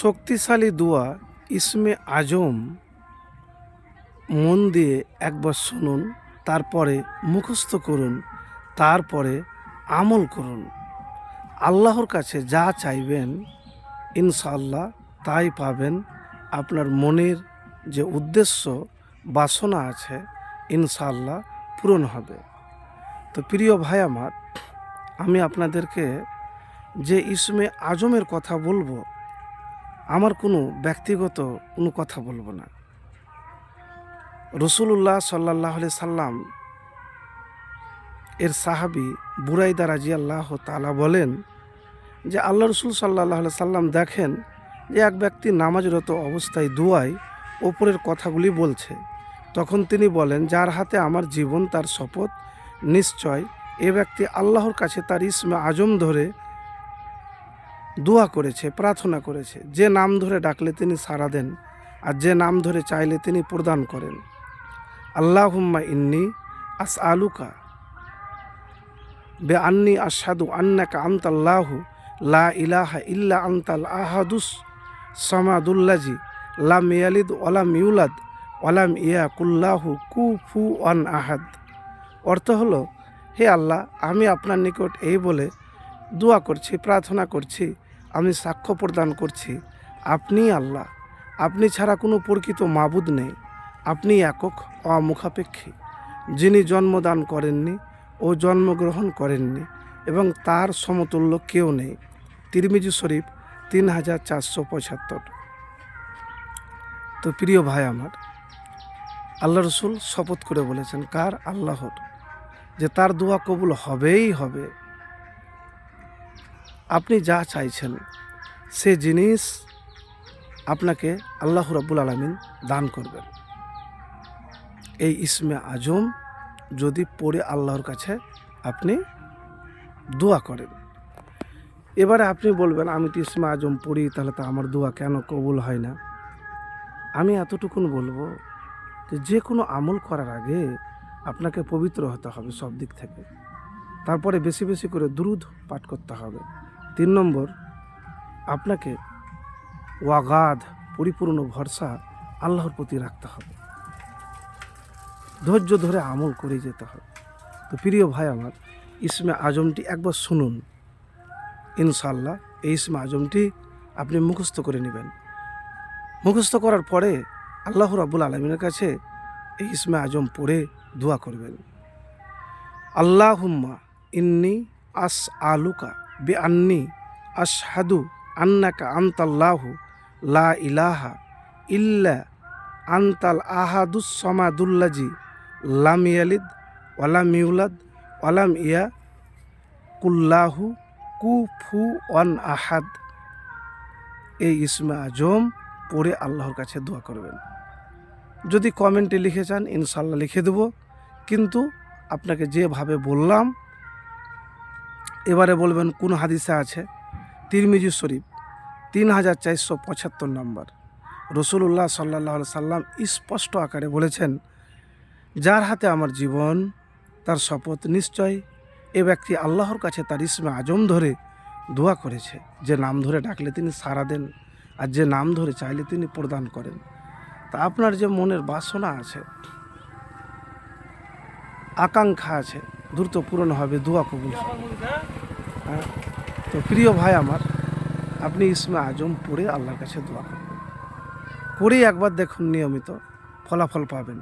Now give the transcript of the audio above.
শক্তিশালী দোয়া ইসমে আজম মন দিয়ে একবার শুনুন, তারপরে মুখস্থ করুন, তারপরে আমল করুন। আল্লাহর কাছে যা চাইবেন ইনশাল্লাহ তাই পাবেন। আপনার মনের যে উদ্দেশ্য, বাসনা আছে ইনশাল্লাহ পূরণ হবে। তো প্রিয় ভাই আমার, আমি আপনাদেরকে যে ইসমে আজমের কথা বলব আমার কোনো ব্যক্তিগত কোনো কথা বলব না। রসুল্লাহ সাল্লাহ সাল্লাম এর সাহাবি বুরাইদা রাজি আল্লাহ তালা বলেন যে আল্লাহ রসুল সাল্লাহ সাল্লাম দেখেন যে এক ব্যক্তি নামাজরত অবস্থায় দুয়ায় ওপরের কথাগুলি বলছে। তখন তিনি বলেন, যার হাতে আমার জীবন তার শপথ নিশ্চয়, এ ব্যক্তি আল্লাহর কাছে তার ইসমে আজম ধরে দোয়া করেছে, প্রার্থনা করেছে। যে নাম ধরে ডাকলে তিনি সাড়া দেন আর যে নাম ধরে চাইলে তিনি প্রদান করেন। আল্লাহুম্মা ইন্নি আস আলুকা বে আন্নি আসাদু আন্নাকা আন্তাল্লাহু লা ইলাহা ইল্লা আন্তাল আহাদুস সামাদুল্লাজি লাম ইয়ালিদ ওলাম ইউলাদ ওলাম ইয়া কুল্লাহু কু ফু ওয়ান আহাদ। অর্থ হলো, হে আল্লাহ, আমি আপনার নিকট এই বলে দোয়া করছি, প্রার্থনা করছি আমি সাক্ষ্য প্রদান করছি, আপনি আল্লাহ। আপনি ছাড়া কোনো প্রকৃত মাবুদ নেই। আপনি একক, অমুখাপেক্ষী। যিনি জন্মদান করেননি ও জন্মগ্রহণ করেননি এবং তার সমতুল্য কেউ নেই। তিরমিজি শরীফ তিন হাজার চারশো পঁচাত্তর। তো প্রিয় ভাই আমার, আল্লাহ রসুল শপথ করে বলেছেন, কার আল্লাহর? যে তার দোয়া কবুল হবেই হবে। আপনি যা চাইছেন, সে জিনিস আপনাকে আল্লাহ রাব্বুল আলমিন দান করবেন। এই ইসমে আজম যদি পড়ে আল্লাহর কাছে, আপনি দোয়া করেন। এবারে আপনি বলবেন, আমি তো ইসমে আজম পড়ি, তাহলে তো আমার দোয়া কেন কবুল হয় না? আমি এতটুকুন বলব যে যে কোনো আমল করার আগে আপনাকে পবিত্র হতে হবে সব দিক থেকে। তারপরে বেশি বেশি করে দ্রুত পাঠ করতে হবে। তিন নম্বর, আপনাকে ওয়াগাধ পরিপূর্ণ ভরসা আল্লাহর প্রতি রাখতে হবে। ধৈর্য ধরে আমল করে যেতে হবে। তো প্রিয় ভাই আমার, ইসমে আজমটি একবার শুনুন। ইনশাল্লাহ এই ইসমে আজমটি আপনি মুখস্থ করে নেবেন। মুখস্থ করার পরে আল্লাহ রাবুল আলমিনের কাছে এই ইসমে আজম পড়ে দোয়া করবেন। আল্লাহুম্মা ইন্নি আস আলুকা বে আন্নি আশহাদু আন্নাকা আন্তাল্লাহু লা ইলাহা ইল্লা আন্তাল আহাদুস সমাদুল্লাজি লাম ইয়ালিদ ওয়ালাম ইউলাদ ওয়ালাম ইয়া কুল্লাহু কু ফু ওয়ান আহাদ। এই ইসমে আজম পড়ে আল্লাহর কাছে দোয়া করবেন। যদি কমেন্টে লিখে চান ইনশাল্লাহ লিখে দেব। কিন্তু আপনাকে যেভাবে বললাম এবারে বলবেন কোন হাদিসে আছে? তিরমিজি শরীফ, তিন হাজার চারশো পঁচাত্তর নম্বর। রসুল্লাহ সাল্লাহ সাল্লাম স্পষ্ট আকারে বলেছেন, যার হাতে আমার জীবন, তার শপথ নিশ্চয়, এ ব্যক্তি আল্লাহর কাছে তার ইসমে আজম ধরে দোয়া করেছে। যে নাম ধরে ডাকলে তিনি সাড়া দেন, আর যে নাম ধরে চাইলে তিনি প্রদান করেন। তা আপনার যে মনের বাসনা আছে, আকাঙ্ক্ষা আছে, দ্রুত পূরণ হবে, দোয়া কবুল হবে। হ্যাঁ? তো প্রিয় ভাই আমার, আপনি ইসমে আজম পড়ে আল্লাহর কাছে দোয়া করবেন। করেই একবার দেখুন নিয়মিত ফলাফল পাবেন।